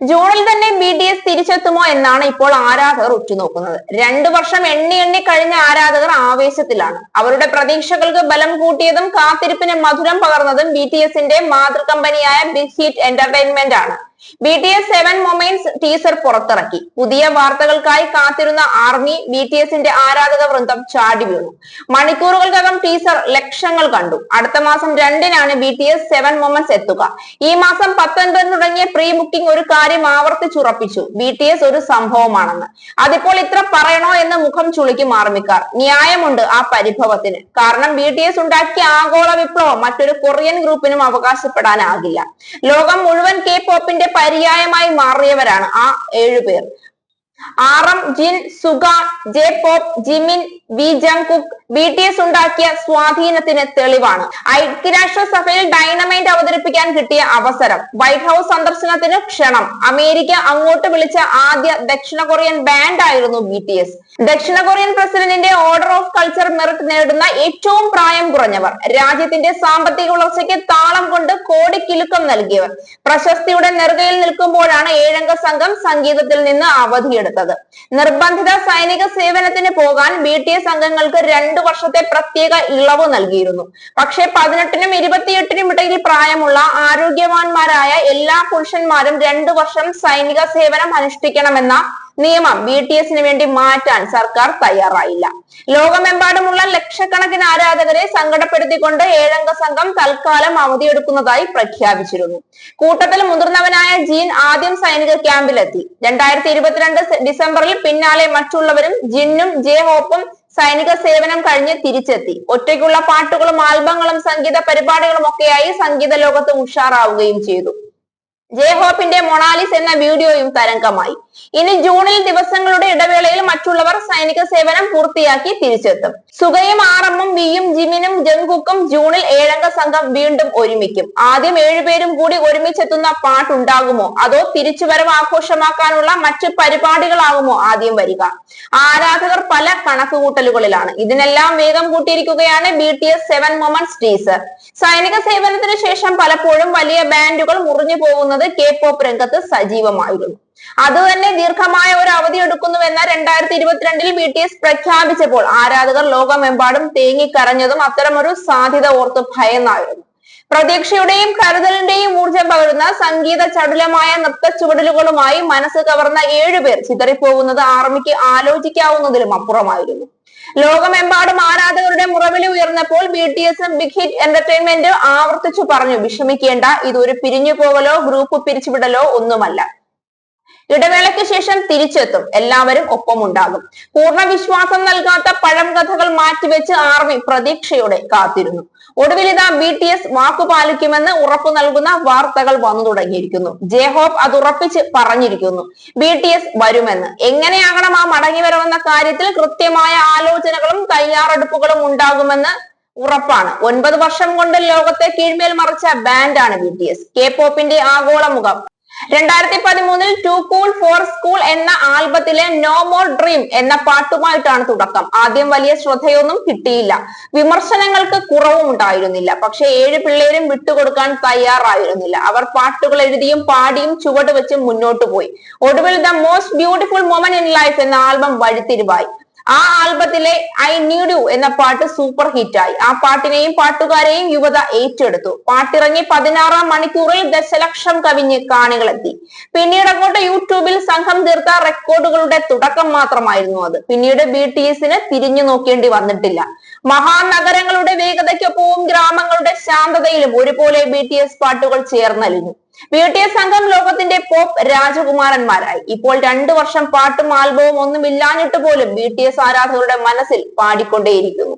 ജൂണിൽ തന്നെ B D S തിരിച്ചെത്തുമോ എന്നാണ് ഇപ്പോൾ ആരാധകർ ഉറ്റുനോക്കുന്നത്. രണ്ടു വർഷം എണ്ണി എണ്ണി കഴിഞ്ഞ ആരാധകർ ആവേശത്തിലാണ്. അവരുടെ പ്രതീക്ഷകൾക്ക് ബലം കൂട്ടിയതും കാത്തിരിപ്പിന് മധുരം പകർന്നതും ബി ടി എസിന്റെ മാതൃ കമ്പനിയായ ബിഗ് ഹിറ്റ് എന്റർടൈൻമെന്റ് ആണ്. B T S seven moments teaser പുറത്തിറക്കി. പുതിയ വാർത്തകൾക്കായി കാത്തിരുന്ന ആർമി ബി ടി എസിന്റെ ആരാധക വൃന്ദം ചാടി വീണു. മണിക്കൂറുകൾക്കകം ടീസർ ലക്ഷങ്ങൾ കണ്ടു. അടുത്ത മാസം രണ്ടിനാണ് B T S seven moments എത്തുക. ഈ മാസം പത്തൊൻപതിന് തുടങ്ങിയ പ്രീ ബുക്കിംഗ് ഒരു കാര്യം ആവർത്തിച്ചുറപ്പിച്ചു. ബി ടി എസ് ഒരു സംഭവമാണെന്ന്. അതിപ്പോൾ ഇത്ര പറയണോ എന്ന് മുഖം ചുളിക്കും ആർമിക്കാർ. ന്യായമുണ്ട് ആ പരിഭവത്തിന്. കാരണം ബി ടി എസ് ഉണ്ടാക്കിയ ആഗോള വിപ്ലവം മറ്റൊരു കൊറിയൻ ഗ്രൂപ്പിനും അവകാശപ്പെടാനാകില്ല. ലോകം മുഴുവൻ കെ പോപ്പിന്റെ പര്യായമായി മാറിയവരാണ് ആ ഏഴുപേർ RM Jin Suga J hope Jimin V Jungkook B T S ഉണ്ടാക്കിയ സ്വാധീനത്തിന് തെളിവാണ്. ഐക്യരാഷ്ട്ര സഭയിൽ ഡൈനമൈറ്റ് അവതരിപ്പിക്കാൻ കിട്ടിയ അവസരം. വൈറ്റ് ഹൗസ് സന്ദർശനത്തിന് ക്ഷണം. അമേരിക്ക അങ്ങോട്ട് വിളിച്ച ആദ്യ ദക്ഷിണ കൊറിയൻ ബാൻഡ് ആയിരുന്നു ബി ടി എസ് ദക്ഷിണ കൊറിയൻ പ്രസിഡന്റിന്റെ ഓർഡർ ഓഫ് കൾച്ചർ മെറിറ്റ് നേടുന്ന ഏറ്റവും പ്രായം കുറഞ്ഞവർ. രാജ്യത്തിന്റെ സാമ്പത്തിക വളർച്ചയ്ക്ക് താളം കൊണ്ട് കോടിക്കിലുക്കം നൽകിയവർ. പ്രശസ്തിയുടെ നെറുകയിൽ നിൽക്കുമ്പോഴാണ് ഏഴംഗ സംഘം സംഗീതത്തിൽ നിന്ന് അവധിയെടുത്തത്. നിർബന്ധിത സൈനിക സേവനത്തിന് പോകാൻ ബി ടി എസ് സംഘങ്ങൾക്ക് രണ്ടു വർഷത്തെ പ്രത്യേക ഇളവ് നൽകിയിരുന്നു. പക്ഷേ പതിനെട്ടിനും ഇരുപത്തിയെട്ടിനും ഇടയിൽ പ്രായമുള്ള ആരോഗ്യവാന്മാരായ എല്ലാ പുരുഷന്മാരും രണ്ടു വർഷം സൈനിക സേവനം അനുഷ്ഠിക്കണമെന്ന നിയമം ബി ടി എസിന് വേണ്ടി മാറ്റാൻ സർക്കാർ തയ്യാറായില്ല. ലോകമെമ്പാടുമുള്ള ലക്ഷക്കണക്കിന് ആരാധകരെ സങ്കടപ്പെടുത്തിക്കൊണ്ട് ഏഴംഗ സംഘം തൽക്കാലം അവധിയെടുക്കുന്നതായി പ്രഖ്യാപിച്ചിരുന്നു. കൂട്ടത്തിൽ മുതിർന്നവനായ ജീൻ ആദ്യം സൈനിക ക്യാമ്പിലെത്തി. രണ്ടായിരത്തി ഇരുപത്തിരണ്ട് ഡിസംബറിൽ പിന്നാലെ മറ്റുള്ളവരും ജിന്നും ജെ ഹോപ്പും സൈനിക സേവനം കഴിഞ്ഞ് തിരിച്ചെത്തി. ഒറ്റയ്ക്കുള്ള പാട്ടുകളും ആൽബങ്ങളും സംഗീത പരിപാടികളും ഒക്കെയായി സംഗീത ലോകത്ത് ഉഷാറാവുകയും ചെയ്തു. ജെ ഹോപ്പിന്റെ മൊണാലിസ് എന്ന വീഡിയോയും തരംഗമായി. ഇനി ജൂണിൽ ഇടവേളയിൽ മറ്റുള്ളവർ സൈനിക സേവനം പൂർത്തിയാക്കി തിരിച്ചെത്തും. സുഗയും ആറമ്മും വിയും ജിമിനും ജങ്കുക്കും ജൂണിൽ ഏഴംഗ സംഘം വീണ്ടും ഒരുമിക്കും. ആദ്യം ഏഴുപേരും കൂടി ഒരുമിച്ചെത്തുന്ന പാട്ടുണ്ടാകുമോ അതോ തിരിച്ചുവരവ് ആഘോഷമാക്കാനുള്ള മറ്റു പരിപാടികളാകുമോ ആദ്യം വരിക? ആരാധകർ പല കണക്കുകൂട്ടലുകളിലാണ്. ഇതിനെല്ലാം വേഗം കൂട്ടിയിരിക്കുകയാണ് B T S seven moments teaser സൈനിക സേവനത്തിന് ശേഷം പലപ്പോഴും വലിയ ബാൻഡുകൾ മുറിഞ്ഞു പോകുന്നത് കെ പോപ്പ് രംഗത്ത് സജീവമായിരുന്നു. അതുതന്നെ ദീർഘമായ ഒരു അവധി എടുക്കുന്നുവെന്ന രണ്ടായിരത്തി ഇരുപത്തിരണ്ടിൽ ബി ടി എസ് പ്രഖ്യാപിച്ചപ്പോൾ ആരാധകർ ലോകമെമ്പാടും തേങ്ങിക്കരഞ്ഞതും അത്തരമൊരു സാധ്യത ഓർത്ത് ഭയന്നായിരുന്നു. പ്രതീക്ഷയുടെയും കരുതലിന്റെയും ഊർജം പകരുന്ന സംഗീത ചടുലമായ നൃത്ത ചുവടലുകളുമായി മനസ്സ് കവർന്ന ഏഴുപേർ ചിതറിപ്പോകുന്നത് ആർമിക്ക് ആലോചിക്കാവുന്നതിലും അപ്പുറമായിരുന്നു. ലോകമെമ്പാടും ആരാധകരുടെ മുറവിലി ഉയർന്നപ്പോൾ ബി ടി എസും ബിഗ് ഹിറ്റ് എന്റർടൈൻമെന്റ് ആവർത്തിച്ചു പറഞ്ഞു വിഷമിക്കേണ്ട ഇതൊരു പിരിഞ്ഞു പോകലോ ഗ്രൂപ്പ് പിരിച്ചുവിടലോ ഒന്നുമല്ല. ഇടവേളയ്ക്ക് ശേഷം തിരിച്ചെത്തും. എല്ലാവരും ഒപ്പമുണ്ടാകും. പൂർണ വിശ്വാസം നൽകാത്ത പഴം കഥകൾ മാറ്റിവെച്ച് ആർമി പ്രതീക്ഷയോടെ കാത്തിരുന്നു. ഒടുവിൽ ഇതാ ബി ടി എസ് വാക്കു പാലിക്കുമെന്ന് ഉറപ്പു നൽകുന്ന വാർത്തകൾ വന്നു തുടങ്ങിയിരിക്കുന്നു. ജെഹോബ് അത് ഉറപ്പിച്ച് പറഞ്ഞിരിക്കുന്നു. ബി ടി എസ് വരുമെന്ന്. എങ്ങനെയാകണം ആ മടങ്ങി വരവെന്ന കാര്യത്തിൽ കൃത്യമായ ആലോചനകളും തയ്യാറെടുപ്പുകളും ഉണ്ടാകുമെന്ന് ഉറപ്പാണ്. ഒൻപത് വർഷം കൊണ്ട് ലോകത്തെ കീഴ്മേൽ മറിച്ച ബാൻഡാണ് ബി ടി എസ് കെ പോപ്പിന്റെ ആഗോള മുഖം. രണ്ടായിരത്തി പതിമൂന്നിൽ ടു കൂൾ ഫോർ സ്കൂൾ എന്ന ആൽബത്തിലെ നോ മോർ ഡ്രീം എന്ന പാട്ടുമായിട്ടാണ് തുടക്കം. ആദ്യം വലിയ ശ്രദ്ധയൊന്നും കിട്ടിയില്ല. വിമർശനങ്ങൾക്ക് കുറവും ഉണ്ടായിരുന്നില്ല. പക്ഷെ ഏഴ് പിള്ളേരും വിട്ടുകൊടുക്കാൻ തയ്യാറായിരുന്നില്ല. അവർ പാട്ടുകൾ എഴുതിയും പാടിയും ചുവട് വെച്ച് മുന്നോട്ട് പോയി. ഒടുവിൽ the most beautiful moment in life എന്ന ആൽബം വഴിത്തിരിവായി. ആ ആൽബത്തിലെ ഐ നീഡ് യു എന്ന പാട്ട് സൂപ്പർ ഹിറ്റായി ആ പാട്ടിനെയും പാട്ടുകാരെയും യുവത ഏറ്റെടുത്തു. പാട്ടിറങ്ങി പതിനാറാം മണിക്കൂറിൽ ദശലക്ഷം കവിഞ്ഞ് കാണികളെത്തി. പിന്നീട് അങ്ങോട്ട് യൂട്യൂബിൽ സംഘം തീർത്ത റെക്കോർഡുകളുടെ തുടക്കം മാത്രമായിരുന്നു അത്. പിന്നീട് ബി ടി എസിന് തിരിഞ്ഞു നോക്കേണ്ടി വന്നിട്ടില്ല. മഹാനഗരങ്ങളുടെ വേഗതയ്ക്കൊപ്പവും ഗ്രാമങ്ങളുടെ ശാന്തതയിലും ഒരുപോലെ ബി ടി എസ് പാട്ടുകൾ ചേർന്നലിഞ്ഞു. ബി ടി എസ് സംഘം ലോകത്തിന്റെ പോപ്പ് രാജകുമാരന്മാരായി. ഇപ്പോൾ രണ്ടു വർഷം പാട്ടും ആൽബവും ഒന്നും ഇല്ലാഞ്ഞിട്ട് പോലും ബി ടി എസ് ആരാധകരുടെ മനസ്സിൽ പാടിക്കൊണ്ടേയിരിക്കുന്നു.